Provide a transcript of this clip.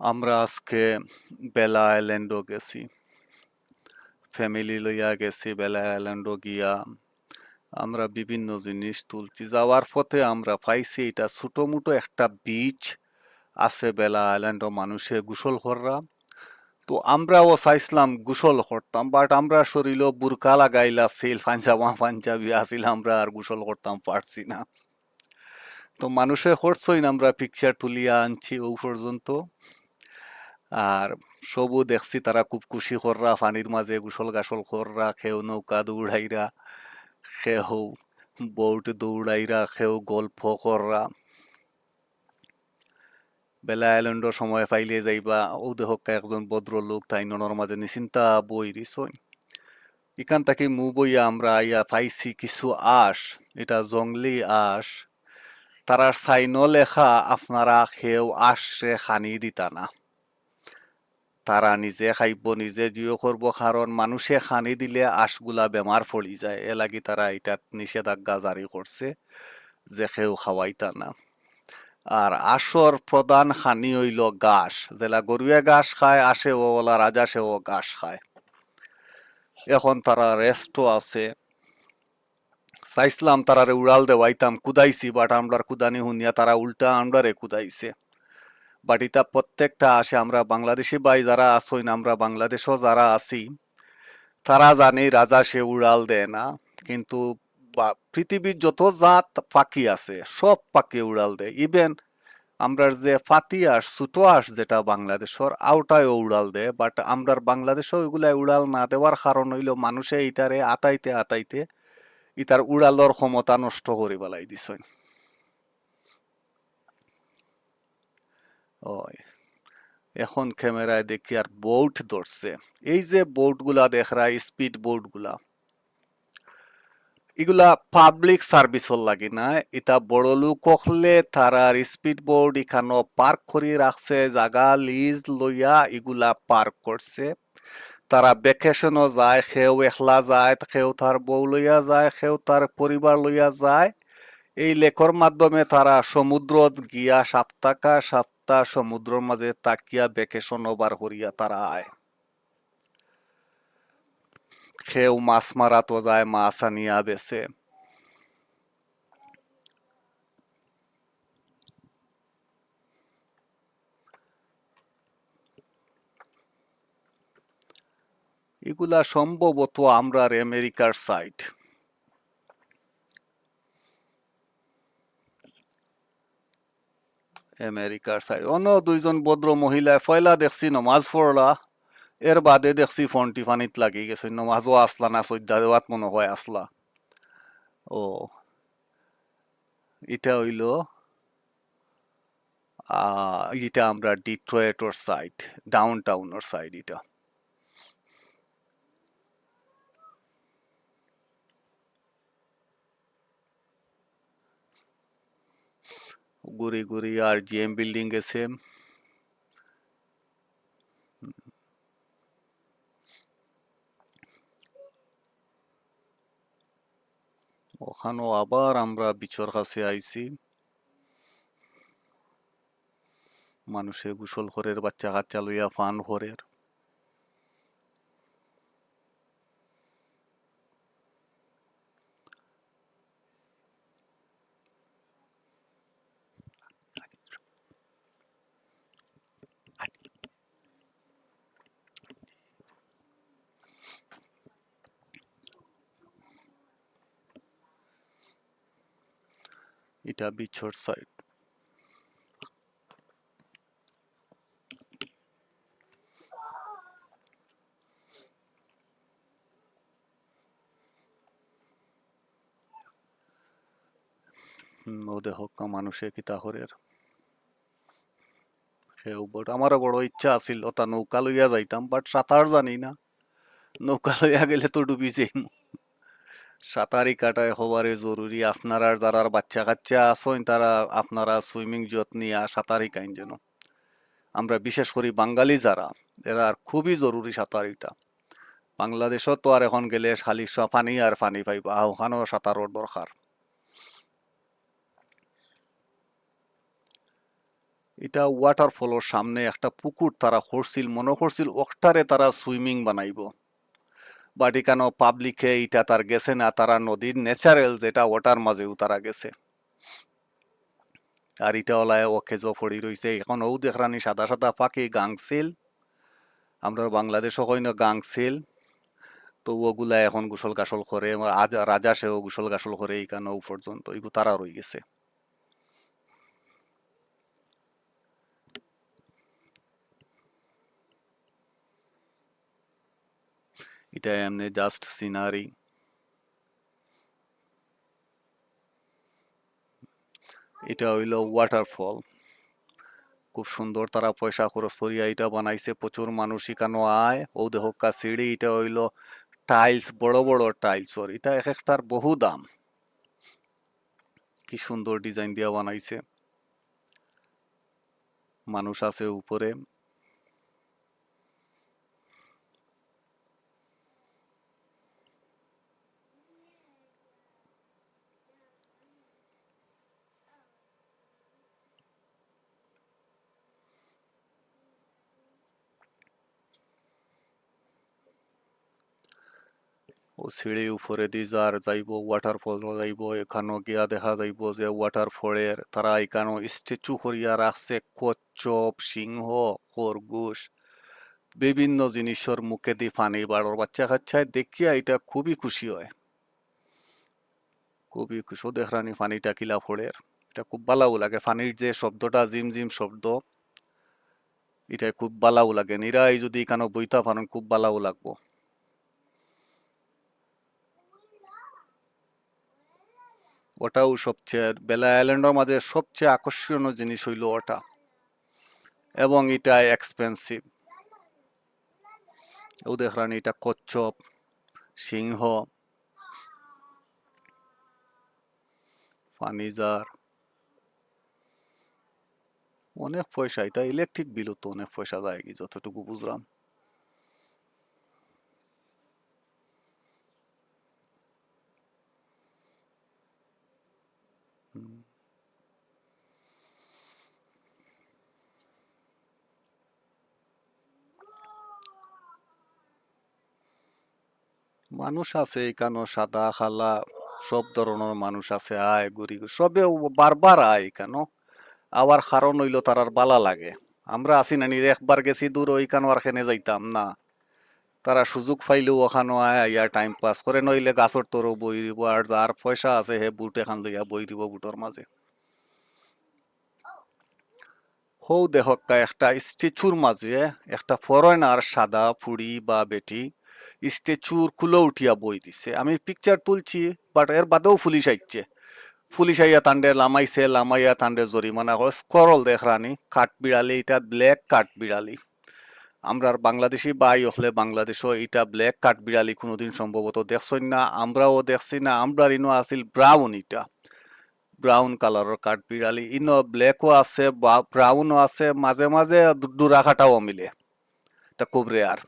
আমরা আজকে বেলা আইল্যান্ডও গেছি। ফ্যামিলি লইয়া গেছি বেলা আইল্যান্ডও গিয়া। আমরা বিভিন্ন জিনিস তুলছি। যাওয়ার পথে আমরা পাইছি এটা ছোট মোটো একটা বিচ আছে বেলা আইল্যান্ডও মানুষে গোসল কররা। তো আমরাও চাইছিলাম গোসল করতাম বাট আমরা শরীরও বুরকা লাগাইলা ছিল পাঞ্জামা পাঞ্জাবি আছিল, আমরা আর গোসল করতাম পারছি না। তো মানুষে করছই না, আমরা পিকচার তুলিয়া আনছি ও পর্যন্ত। আর সবও দেখছি তারা খুব খুশি কররা, পানির মাঝে গোসল গাসল কররা কেউ নৌকা দৌড়াইরা কেউ বোট দৌড়াইরা কেউ গল্প কররা। বেলা আইল্যান্ডের সময় পাইলে যাইবা, ও দেহকা একজন ভদ্রলোক তাই ননর মাঝে নিশ্চিন্তা বই দিছই ইখান থেকে মু বইয়া আমরা ইয়া পাইছি কিছু আশ, এটা জংলি আশ। তারা সাইন লেখা আপনারা কেউ আশে খানি দিতা না। তারা নিজে খাইব, নিজে দিও করব কারণ মানুষে খানি দিলে আশগুলা বেমার পড়ি যায়। এ লাগি তারা এটাত নিষেধাজ্ঞা জারি করছে যে কেউ খাওয়াইতা না আর আশর প্রধান খানি হইল গাছ জেলা গরুয়ে ঘাস খায় আসে ও ওলা রাজা সেও ঘাস খায়। এখন তারা রেস্টও আছে। চাইছিলাম তারারে উড়াল দেওয়াইতাম কুদাইছি, বাট আমরার কুদানি শুনিয়া তারা উল্টা আমরারে কুদাইছে। বাট ইতা প্রত্যেকটা আসে, আমরা বাংলাদেশি বাই যারা আসইন আমরা বাংলাদেশও যারা আছি, তারা জানি রাজা সে উড়াল দেয় না। কিন্তু পৃথিবীর যত জাত পাখি আছে, সব পাখি উড়াল দেয়। ইভেন আমরার যে ফাতি আস ছোটো আস যেটা বাংলাদেশের আউটায়ও উড়াল দেয় বাট আমরার বাংলাদেশও ওইগুলা উড়াল না দেওয়ার কারণ হইল মানুষে ইটারে আতাইতে আতাইতে ইতার উড়ালর ক্ষমতা নষ্ট করে পেলাই দিছেন ওই, এখন ক্যামেরায় দেখি আর বোট ধরছে। এই যে বোটগুলা দেখরা স্পিড বোটগুলা এগুলা পাবলিক সার্ভিসর লাগি না এটা বড় লোক হলে তারার স্পিড বোর্ড এখানো পার্ক করে রাখছে, জাগা লিজ লইয়া এগুলা পার্ক করছে। তারা ভ্যাকেশনও যায় সেও একলা যায় সেও তার বউ লইয়া যায় সেও তার পরিবার লইয়া যায়। এই লেখর মাধ্যমে তারা সমুদ্রত গিয়া সাপ্তাকা সাপ্তা সমুদ্রের মাঝে তাকিয়া ভ্যাকেশন ওভার করিয়া তারা আয়। খেউ মাছ মারাতো যায়, মাছ আনিয়া বেছে এগুলা সম্ভবত আমরার আমেরিকার সাইট। আমেরিকার সাইড অন্য দুইজন ভদ্র মহিলায় ফয়লা দেখছি, নমাজ পড়লা। এর বাদে দেখছি ফোনটি পানিত লাগি গেছে, নমাজও আসলা না সৈদ্যা দেওয়াত মনে হয় আসলা। ও এটা হইল এটা আমরা ডিট্রয়েটর সাইড ডাউন টাউনের সাইড এটা ঘুরি ঘুরি আর জিএম বিল্ডিং গেছে ওখানেও আবার আমরা বিচর কাছে আইছি। মানুষে গোসল ঘরের বাচ্চা কাচ্চা লইয়া ফান ঘরের। এটা বিচর সাইড ও দেহ মানুষে কিতা হরের সেও বড়, আমারও বড় ইচ্ছা আছিল ওটা নৌকা লইয়া যাইতাম বাট সাঁতার জানি না। নৌকা লইয়া গেলে তো ডুবি যাইম। সাঁতারি কাটায় হবারে জরুরি। আপনারা যারা বাচ্চা কাচ্চা আছেন তারা আপনারা সুইমিং যত্ন নিয়ে সাঁতারি কাইন যেন। আমরা বিশেষ করি বাঙালি যারা, এরা আর খুবই জরুরি সাঁতারিটা। বাংলাদেশও তো আর এখন গেলে খালি পানি আর পানি পাইবা ওখানেও সাঁতারর দরকার। এটা ওয়াটারফলের সামনে একটা পুকুর তারা করছিল মনে করছিল ওকটারে তারা সুইমিং বানাইব। বাট পাবলিকে এটা তার গেছে না, তারা নদীর ন্যাচারাল যেটা ওটার মাঝেও তারা গেছে। আর এটা ওলায় ওকে জফড়ি রইছে। এখন ও দেখরানি সাদা সাদা পাখি গাংছিল আমরা বাংলাদেশ কইন গাংছিল তো ওগুলা এখন গোসল গাসল করে রাজা সেও গোসল গাসল করে এইখানেও পর্যন্ত এগুলো তারা রয়ে গেছে। এটা এমনি জাস্ট সিনারি এটা হইল ওয়াটারফল খুব সুন্দর তারা পয়সা খরচ করিয়া এটা বানাইছে, প্রচুর মানুষ এখানো আয়, ও দেহকা সিঁড়ি, এটা হইল টাইলস বড় বড় টাইলস ওর এটা এক একটার বহু দাম। কি সুন্দর ডিজাইন দিয়া বানাইছে। মানুষ আছে উপরে। সিঁড়ি উপরে দিয়ে যার যাইব ওয়াটারফল যাইব, এখানেও গিয়া দেখা যাইব যে ওয়াটারফলের তারা এখানেও স্ট্যাচু করিয়া রাখছে, কচ্ছপ, সিংহ, খরগোশ, বিভিন্ন জিনিসের মুখে দিয়ে পানি বাড়র বাচ্চা কাচ্চায় দেখিয়া এটা খুবই খুশি হয়। খুবই খুশি দেখরানি পানিটা কিলা ফোড়ের। এটা খুব ভালো লাগে, পানির যে শব্দটা, জিম জিম শব্দ এটা খুব ভালো লাগে। নিরাই যদি এখানে বইতা পারেন, খুব ভালো লাগবো। ওটাও সবচেয়ে, বেলা আইল্যান্ডের মাঝে সবচেয়ে আকর্ষণীয় জিনিস হইল ওটা। এবং এটা এক্সপেন্সিভ ও দেখলাম এটা কচ্ছপ, সিংহ, ফার্নিচার। অনেক পয়সা, এটা ইলেকট্রিক বিলও তো অনেক পয়সা যায় যতটুকু বুঝলাম। মানুষ আছে এখানে সাদা খালা সব ধরনের মানুষ আছে, আয় ঘুরি। সবে বারবার আয় এখানে আবার কারণ হইল তারার বালা লাগে। আমরা আছি নানি একবার গেছি দূর, ওইখানে আর খেনে যাইতাম না। তারা সুযোগ পাইলেও ওখানে আয়, আইয়া টাইম পাস করে, নইলে গাছর তোরও বই দিব, আর যার পয়সা আছে হে বুট এখান লইয়া বই দিব বুটর মাঝে। হৌ দেহকা একটা স্ট্যাচুর মাঝে, একটা ফরেনার সাদা ফুড়ি বা বেটি স্ট্যাচুর কুলো উঠিয়া বই দিছে। আমি পিকচার তুলছি বাট এর বাদেও পুলিশ আইছে পুলিশ আইয়া তান্ডে লামাইছে, লামাইয়া তান্ডে জরিমানা করে স্করল দেখরানি কাঠ বিড়ালি, এটা ব্ল্যাক কাঠ বিড়ালি। আমরার বাংলাদেশি বাই হলে বাংলাদেশও এটা ব্ল্যাক কাঠ বিড়ালি কোনোদিন সম্ভবত দেখছই না, আমরাও দেখছি না আমরার ইনো আছিল ব্রাউন এটা। ব্রাউন কালারের কাঠ বিড়ালি, ইনো ব্ল্যাকও আছে ব্রাউনও আছে, মাঝে মাঝে দুরা কাটাও মিলে। এটা খুব রেয়ার